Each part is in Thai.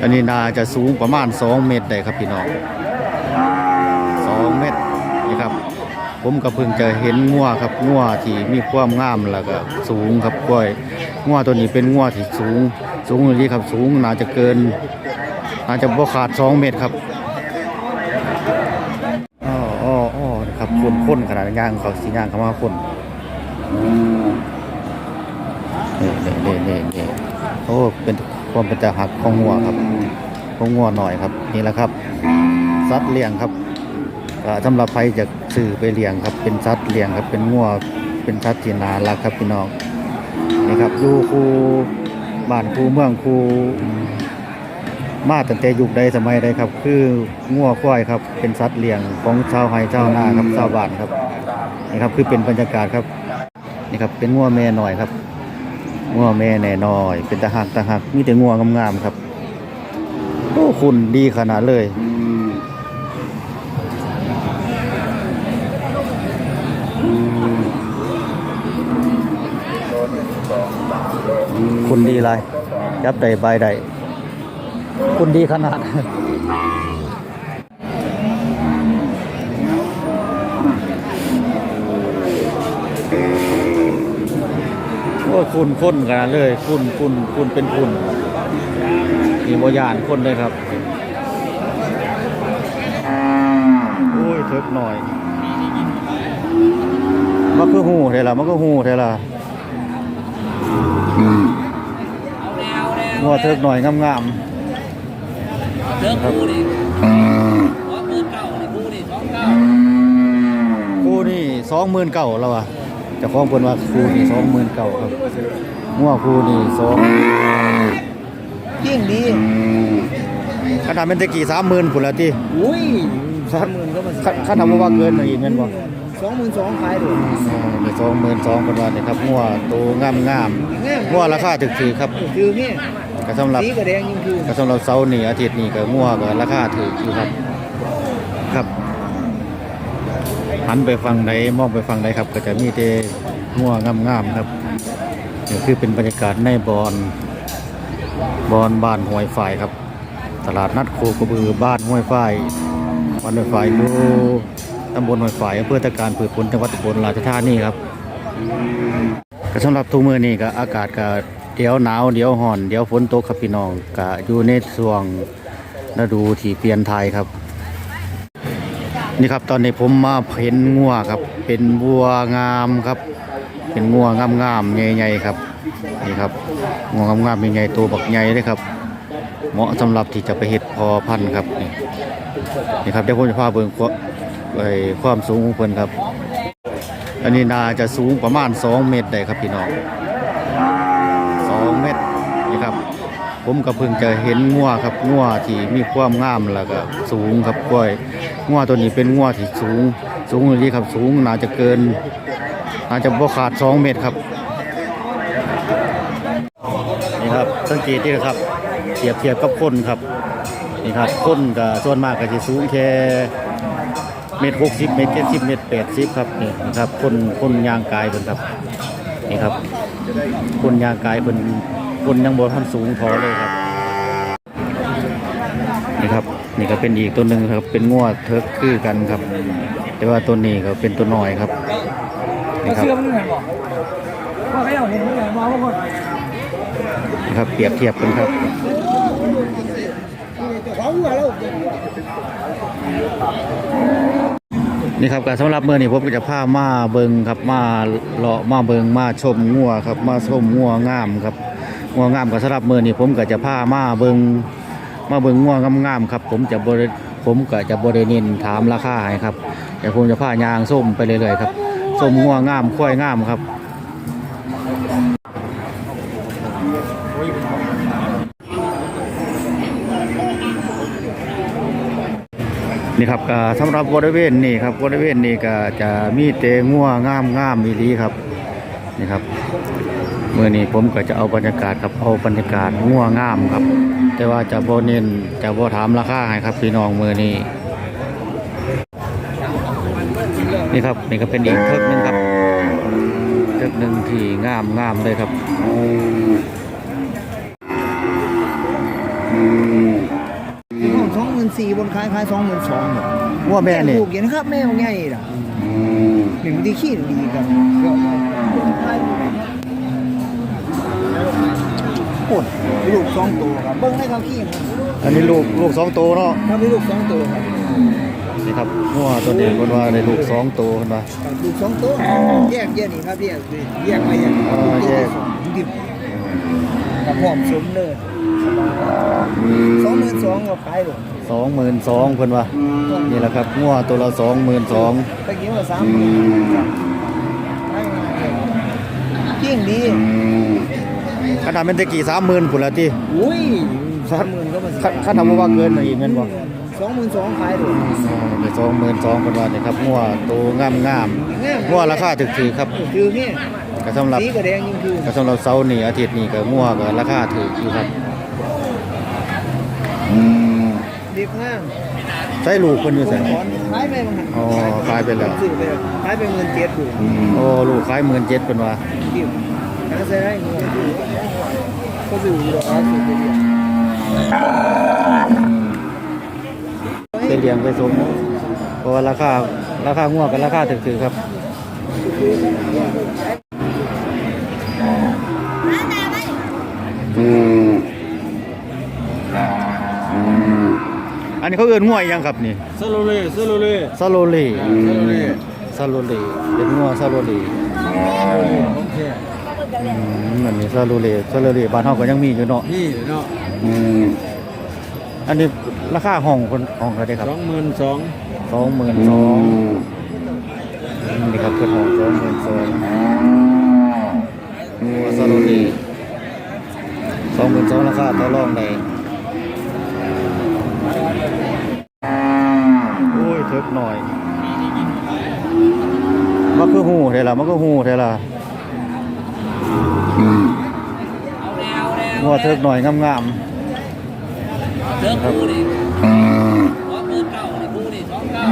อันนี้นาจะสูงประมาณ 2 เมตรได้ครับพี่น้อง 2 เมตรนี่ครับ ผมก็เพิ่งจะเห็นงัวครับงัวที่มีความงามแล้วก็สูงครับกล้วยงัวตัวนี้เป็นงัวที่สูง สูงเลยครับสูงน่าจะเกินน่าจะบ่ขาด 2 เมตรครับอ้ออ้ออ้อนะครับคนคนขนาดย่างเขาสีย่างเขามาคนเนี่นี่นี่นี่นี่โอ้เป็น ความเป็นตาหักของงัวครับของงัวหน่อยครับนี่แหละครับสัตว์เลี้ยงครับสำหรับใครจะซื้อไปเลี้ยงครับ เป็นสัตว์เลี้ยงครับ เป็นงัวเป็นสัตว์ที่น่ารักครับพี่น้องนี่ครับอยู่คูบ้านคูเมืองคูมาตั้งแต่ยุคใดสมัยใดครับ คืองัวควายครับ เป็นสัตว์เลี้ยงของชาวไร่ชาวนาครับชาวบ้านครับนี่ครับคือเป็นบรรยากาศครับนี่ครับเป็นงัวแม่หน่อยครับ งัวแม่แน่น้อย เป็นตาหักตาหักมีแต่งัวงามๆครับโอ้คุณดีขนาดเลยคุณดีไรยับใดใบใดคุณดีขนาด คุณคุณขนาดเลย คุณคุณคุณเป็นคุณมีบยานคนเลยครับโอ้ยเถิกหน่อยมันก็หูเทล่ะมันก็หูเทล่ะงัวเถิกหน่อยงามเลิกคู่ดิขอเบอร์เก่าเลยคู่ดิสองเก้าๆคู่นี่สองหมื่นเก่าแล้วอะเจะคล้าของเพิ่นว่าคู่นี่สองหมื่นเก่าครับงัวคู่นี่สองยิ่งดีขนาดเป็นตะกี้สามหมื่นพุ่นละที่อุ้ยสามหมื่นก็มาขนาดว่าเกินอีกเงินบ่สองหมื่นสองขายด้วยนี่สองหมื่นสองคนว่านี่ครับงัวโตงามงามๆงัวราคาถึกๆครับคือนี่ก็สำหรับสีกระแดงยิ่งคือก็สำหรับเสาร์นี่อาทิตย์นี่ก็งัวก็ราคาถูกอยู่ครับ ครับ หันไปฟังใดมองไปฟังใดครับ ก็จะมีแต่งัวงามๆครับนี่คือเป็นบรรยากาศในบอนบอนบ้านห้วยฝ่ายครับ ตลาดนัดโคกระบือบ้านห้วยฝ่ายบ้านห้วยฝ่ายอยู่ตำบลห้วยฝ่ายอำเภอตะการผือผลจังหวัดอุบลราชธานีครับก็สำหรับทุกมือนี้ก็อากาศก็เดี๋ยวหนาวเดี๋ยวร้อน เดี๋ยวฝนตกครับพี่น้องก็อยู่ในช่วงฤดูที่เปลี่ยนไทยครับ นี่ครับตอนนี้ผมมาเห็นงัวครับ เป็นวัวงามครับ เป็นงัวงามๆใหญ่ๆครับนี่ครับงัวงามๆใหญ่ๆตัวบักใหญ่เลยครับ เหมาะสำหรับที่จะไปเห็ดพอพันธุ์ครับนี่นี่ครับเดี๋ยวผมจะพาเบิ่งควไอ้ความสูงของเพิ่นครับ อันนี้นาจะสูงประมาณ 2 เมตรได้ครับพี่น้อง2เมตรนี่ครับ ผมก็เพิ่งจะเห็นงัวครับงัวที่มีความงามแล้วก็สูงครับกล้วย งัวตัวนี้เป็นงัวที่สูง สูงเลยครับ สูงน่าจะเกินน่าจะบ่ขาด2เมตรครับนี่ครับสังเกตที่นะครับเทียบเทียบกับคนครับนี่ครับคนก็ส่วนมากก็จะสูงแค่เมตรหกสิบเมตรเจ็ดสิบเมตรแปดสิบครับนี่นะครับคนคนยางกายเป็นครับนี่ครับ คนยางกายเป็นคนยังบ่ทันสูงพอเลยครับนี่ครับ นี่ก็เป็นอีกตัวหนึ่งครับ เป็นงวดเทิร์กคือกันครับ แต่ว่าตัวนี้ก็เป็นตัวหน้อยครับนี่ครับนเหมือนบอกว่คนนะครับเปรียบเทียบกันครับนี่ครับการสำหรับเมื่อนี้ผมก็จะพามาเบิงครับมาเลาะมาเบิงมาชมงัวครับ มาชมงัวงามครับงัวงามกับสำหรับเมื่อนี้ผมก็จะพามาเบิง มาเบิงงัวงงามๆครับ ผมจะบริผมก็จะบริเน้นถามราคาให้ครับเดี๋ยวผมจะพายางส้มไปเรื่อยๆครับส้มงัวงงามควายงามครับนี่ครับสำหรับบริเวณนี่ครับบริเวณนี้ก็จะมีเตงัวงามงามมีลีครับนี่ครับเมื่อนี้ผมก็จะเอาบรรยากาศครับเอาบรรยากาศงัวงามครับ แต่ว่าจะบ่เน้นจะบ่ถามราคาให้ครับพี่น้องเมื่อนี้นี่ครับนี่ก็เป็นอีกเทิกหนึงครับเทิกหนึ่งที่งามงามเลยครับมื่นสี่บนขายขายสองหมื่นสองงัวแม่นี่ลูกอย่างนะครับแม่ของใหญ่ล่ะหนึ่งที่ขี้ดีกันโอ้ยลูกสองตัวครับเบิ้งให้เขาขี้มันอันนี้ลูกลูกสองโตวเนาะครับมีลูกสองตัวครับนี่ครับงัวตัวนี้คนว่าได้ลูกสองโตวคนว่าครับลูกสองตัวแยกแยกนี่ครับแยกแยกไปแยกอ๋อแยกดิบกับหอมสมเลยสองหมื่นสองก็ขายหรอกสองหมื่นสองคนว่านี่แหละครับงัวตัวละสองหมื่นสองตะกี้ว่าสามหมื่นเก่งดี ขนาดเป็นตะกี้สามหมื่นผุนละที่อุ้ยสามหมื่นก็มาขนาดว่าเกินมาอีกเงินบ่สองหมื่นสองขายหรอกไปสองหมื่นสองคนว่านี่ครับงัวตัวงามงามๆงัวราคาถึกๆครับคือเนี่ยก็สำหรับสีก็แดงยิ่งคือก็สำหรับเสาร์นี่อาทิตย์นี้ก็งัวก็ราคาถูกอยู่ครับเด็กงามใช้ลูกคนอยู่ผมใส่ถอนขายไปบางหันอ๋อขายไปแล้วซื้อไปแล้วขายไปหมื่นเจ็ดถูกโอ้ลูกขายหมื่นเจ็ดเป็นว่าดิบหาใส่ได้เงิน ก็ซื้ออยู่หรอกครับซื้อไปเดียวไปเลี้ยงไปสมเพราะว่าราคาราคางัวกับราคาถูกๆครับอันนี้เขาเอื้อนงัวอีหยังครับนี่ซาโลเล่ซาโลเล่ซาโลเลซาโลเล่ซาโลเลเป็นงัวซาโลเลโอเค อืมอันนี้ซาโลเลซาโลเลบ้านเฮาก็ยังมีอยู่เนาะนี่เนาะอันนี้ราคาห้องคนห้องเท่าไหร่ครับสองหมื่นสองสองหมื่นสองนี่ครับเพื่อนห้องสองหมื่นสองงัวซาโลเลสองหมื่นสองราคาต่อรองได้โอ้ยเทิกหน่อยมันคือหูเท่าล่ะมันคือหูเท่าล่ะ งัวเทิกหน่อยงามเลิกกูนี่สองหมื่นเก้านี่กูนี่สองเก้า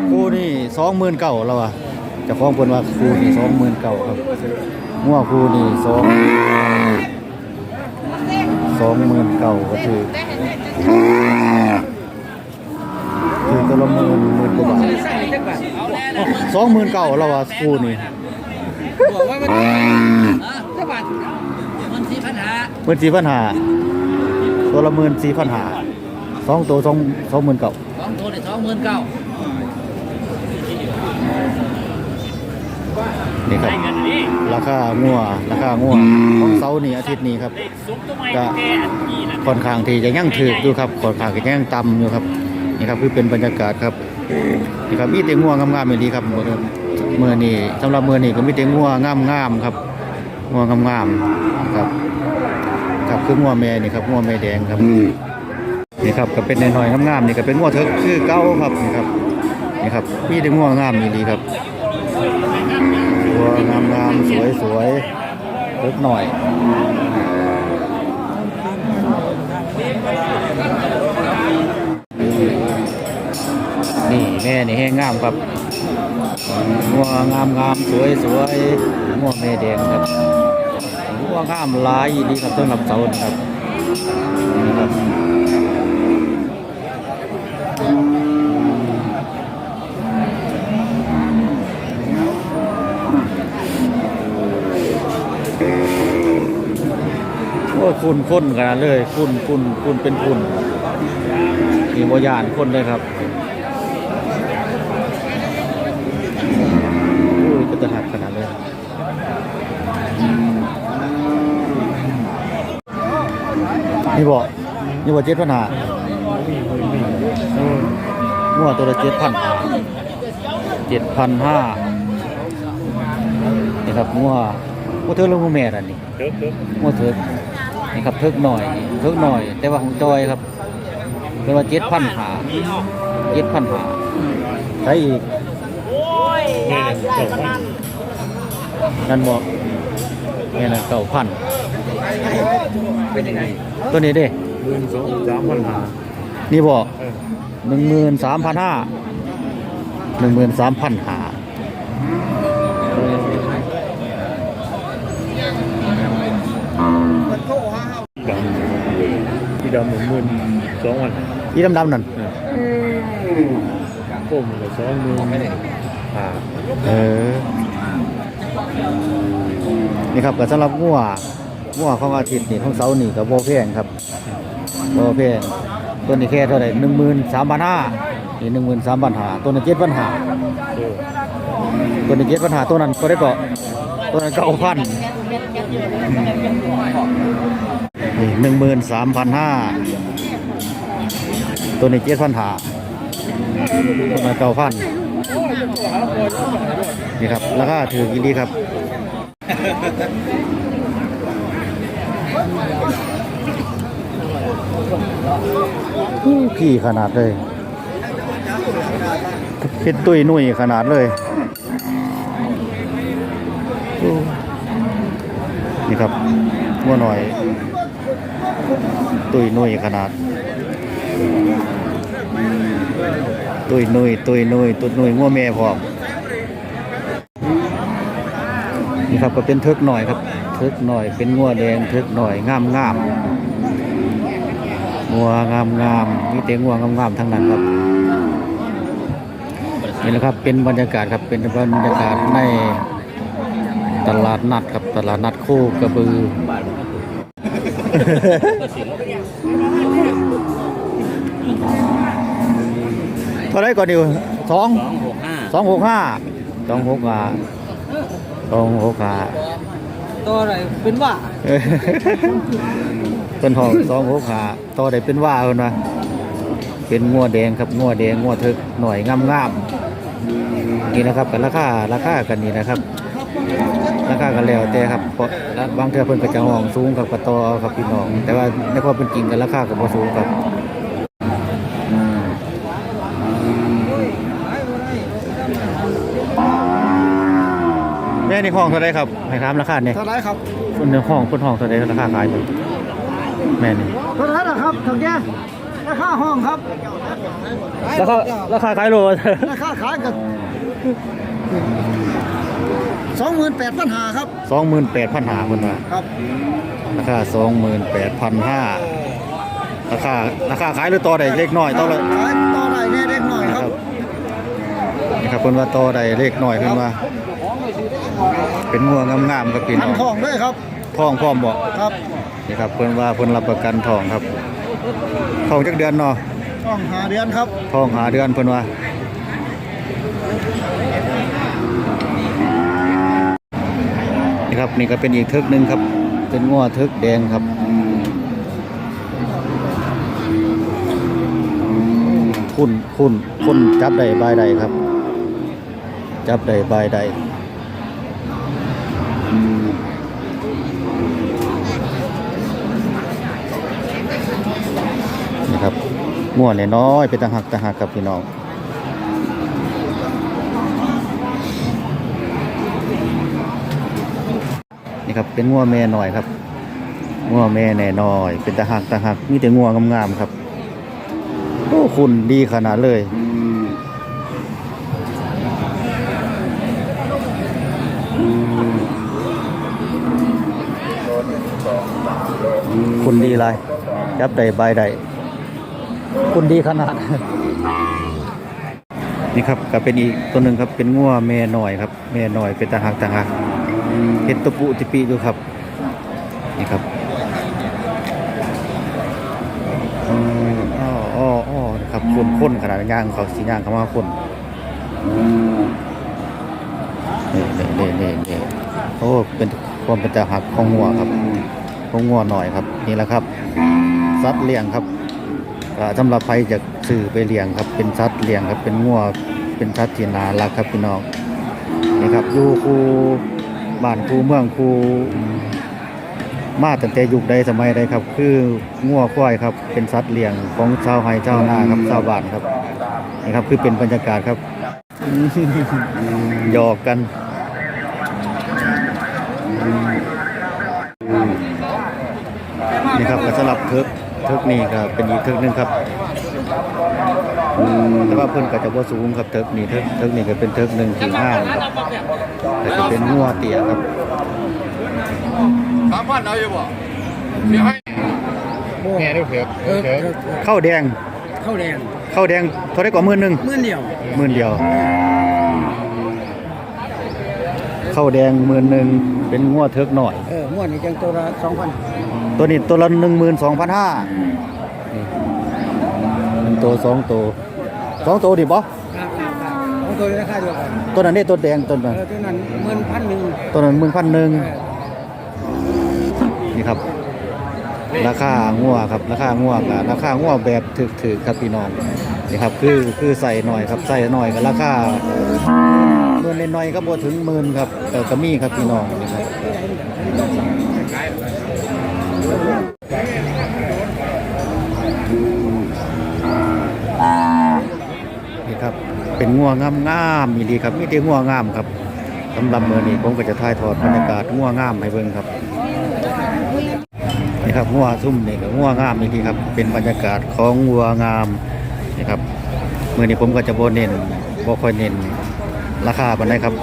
ๆคู่นี่สองหมื่นเก่าแล้วอะเจะฟ้าของเพิ่นว่าคู่นี่สองหมื่นเก่าครับงัวคู่นี่สองสองหมื่นเก่าก็คือคือตัวละหมื่นหมื่นกว่าบาทเอาแน่นะสองหมื่นเก่าแล้วอะคู่นี่บอกว่ามัน มื่นสี่พันหาตัวละหมื่นสี่พันหาสองตัวสองสองหมื่นเก่าสองตัวนี่สองหมื่นเก้านี่ครับราคางัวราคางัวของเสาร์นี่อาทิตย์นี้ครับก็ค่อนข้างที่จะยังถืออยู่ครับค่อนข้างที่จะยังต่ำอยู่ครับนี่ครับคือเป็นบรรยากาศครับนี่ครับมีแต่งัวงามๆอย่างนี้ครับมื้อเมื่อนี้สำหรับเมื่อนี้ก็มีแต่งัวงามๆครับงัวงามๆครับ ครับคืองัวแม่นี่ครับงัวแม่แดงครับนี่ครับก็เป็นน้อยๆงามๆนี่ก็เป็นงัวเถิกคือเก่าครับนี่ครับนี่ครับมีแต่งัวงามนี่ดีครับตัวงามงามสวยสวยๆเล็กหน่อยนี่แม่นี่แห้งงามครับงัวงามงามสวยสวยงัวแม่แดงครับ งัวงามหลายดีครับต้นลำเสาครับนี่ครับโอ้ยคุณคุณขนเลย คุณคุณคุณเป็นคุณมีบยานคนเลยครับ อุ้ยก็จะหักขนาดเลย นี่บอกนี่บอกเจ็ดพันหางัวตัวละเจ็ดพันเจ็ดพันห้านี่ครับงัวงัวเทิกหรืองัวแม่อันนี้งัวเทิกนี่ครับเทิกหน่อยเทิกหน่อย แต่ว่าของจอยครับเป็นว่าเจ็ดพันหาเจ็ดพันหาใช้อีกนั่นบอกนี่นะเก่าพัน เป็นยังไงตัวนี้เด้หมื่นสองสามพันหานี่บอกหนึ่งหมื่นสามพันห้าหนึ่งหมื่นสามพันหามันโทรห้าดำที่ดำหนึ่งหมื่นสองพันอีดำๆนั่นก้มกับสองมือผ่าเออนี่ครับก็สำหรับงัว งัวของอาทิตย์นี่ของเสาร์นี่ก็บ่แพงครับบ่แพงตัวนี้แค่เท่าไหร่หนึ่งหมื่นสามพันห้านี่หนึ่งหมื่นสามพันห้าตัวนี้เจ็ดพันห้าตัวนี้เจ็ดพันห้าตัวนั้นก็ได้เกาะตัวนั้นเก้าพันนี่หนึ่งหมื่นสามพันห้าตัวนี้เจ็ดพันห้าตัวนั้นเก้าพันนี่ครับ ราคาถือกี่ดีครับ พี่ขนาดเลยเป็นตุยนุ่ยขนาดเลยนี่ครับงัวหน่อย ตุยนุ่ยขนาด ตุยนุ่ยตุยนุ่ยตุยนุ่ยงัวแม่พร้อม นี่ครับก็เป็นเทิกหน่อยครับ เทิกหน่อยเป็นงัวแดงเทิกหน่อยงามงามงัวงามงามมีแต่งัวงามงามทั้งนั้นครับนี่นะครับเป็นบรรยากาศครับเป็นบรรยากาศในตลาดนัดครับตลาดนัดโคกระบือเท่าไรก่อนดิวสองสองหกห้าสองหกห้า สองหกห้าสองหกห้าตัวอะไรเป็นว่าเออเป็นห้องสองหกห้าต่อได้เป็นว่าคนวะเป็นงัวแดงครับงัวแดงงัวเถิกหน่อยงามงามๆนี่นะครับกันราคาราคากันนี่นะครับราคากันแล้วแต่ครับเพราะบางเทื่อเพิ่นก็จะห้องสูงกับกระตอครับพี่น้อง แต่ว่าในความเป็นจริงกันราคาก็บ่สูงครับ แม่นี่ห้องเท่าไรครับให้ถามราคาเนี่ยเท่าไรครับคนในห้องคนห้องเท่าไรราคาขายอยู่แม่นี่เท่าไหรนะครับถังแกราคาห้องครับราคาราคาขายโลราคาขายกับสองหมื่นแปดปัญหาครับสองหมื่นแปดพันหาคนว่าครับราคาสองหมื่นแปดพันห้าราคาราคาขายหรือต่อใดเล็กน้อยต่อเลยขายต่อได้แน่เล็กน่อยครับนี่ครับเพิ่นว่าต่อใดเล็กน้อยเพิ่นว่า เป็นงัวงามๆครับพี่พัน้นองทองด้วยครับท้องพร้อมบ่ครับนี่ครับเพิ่นว่าเพิ่นรับประกันท้องครับท้องจักเดือนเนาะทองหาเดือนครับท้องหาเดือนเพิ่นว่านี่ครับนี่ก็เป็นอีกเทึกหนึงครับ เป็นงัวเทึกแดงครับคุณคุณคุณจับได้บายใดครับ จับได้บายใด ง่วนน้อยๆเป็นตาหักตาหักครับพี่น้องนี่ครับเป็นงัวแม่หน่อยครับงัวแม่แน่น้อย เป็นตาหักตาหักมีแต่งัวงามๆครับโอ้คุณดีขนาดเลยคุณดีไรยับใดใบใด คุณดีขนาด นี่ครับก็เป็นอีกตัวหนึ่งครับเป็นงัวแม่หน่อยครับ แม่หน่อยเป็นตาหักตาหักเห็ดตะปุติปีดูครับ นี่ครับอ้ออ้ออ้อนะครับคนคนขนาดย่างเขาสีย่างเขามาคนนี่นี่นี่นี่นี่โอ้เป็นความเป็นตาหักของงัวครับของงัวหน่อยครับ นี่แหละครับสัตว์เลี้ยงครับ สำหรับใครจะซื้อไปเลี้ยงครับเป็นสัตว์เลี้ยงครับเป็นงัวเป็นสัตว์ที่น่ารักครับพี่น้องนี่ครับอยู่คูบ้านคูเมืองคูมาตั้งแต่ยุคใดสมัยใดครับ คืองัวควายครับเป็นสัตว์เลี้ยงของชาวไร่ชาวนาครับชาวบ้านครับนี่ครับคือเป็นบรรยากาศครับหยอกกันนี่ครับก็สำหรับเทิก เทิกนี่ก็เป็นอีกเทิกหนึงครับแต่ว่าเพิ่นก็จะบ่สูงครับเทิกนี่เทิกเทิกนี่ก็เป็นเทิกหนึ่งที่ห้าครับแต่จะเป็นงัวเตี้ยครับสามพันเอาอยู่บ่เดี๋ยวให้แม่ได้เผือกเผือกข้าวแดงข้าวแดงข้าวแดงเท่าได้กว่าหมื่นหนึ่งหมื่นเดียวหมื่นเดียวข้าวแดงหมื่นหนึ่งเป็นงัวเทิกหน่อยเอ อม้วนนี่จังตัวละสองพันตัวนี้ตัวละหนึ่งหมื่นสองพันห้าหนึ่งตัวสองตัวสองตัวดิบ่ครับครับครับของตัวราคาเดียวกันตัวนั้นได้ตัวแดงตัวเอนั้นอตัวนั้นหมื่นพันหนึ่งตัวนั้นหมื่นพันหนึ่งเออนี่ครับ ราคางัวครับ ราคางัวกับราคางัวแบบถึกๆครับพี่น้องนี่ครับคือคือใส่หน่อยครับใส่หน่อยกับราคาเมื่อน้อยๆก็บ่ถึงหมื่นครับแต่ก็มีครับพี่น้องนี่ครับ นี่ครับ เป็นงัวงามๆมีดีครับมีแต่งัวงามครับสำหรับมื้อนี้ผมก็จะถ่ายทอดบรรยากาศงัวงามให้เบิ่งครับนี่ครับงัวซุ่มนี่ก็งัวงามนี่ดีครับ เป็นบรรยากาศของงัวงามนี่ครับมื่อนี้ผมก็จะโบ่เน้นบ่ค่อยเน้นราคาปานใดครับ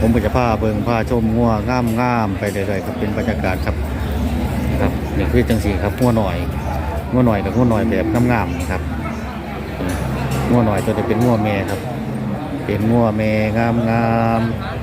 ผมก็จะพาเบิ่งพาชมงัวงามงามๆไปเรื่อยๆครับเป็นบรรยากาศครับ นี่คือจังสีครับงัวหน่อยงัวหน่อยกับงัวหน่อยแบบงามๆนี่ครับงัวหน่อยตัวจะเป็นงัวแม่ครับ เป็นงัวแม่งามๆ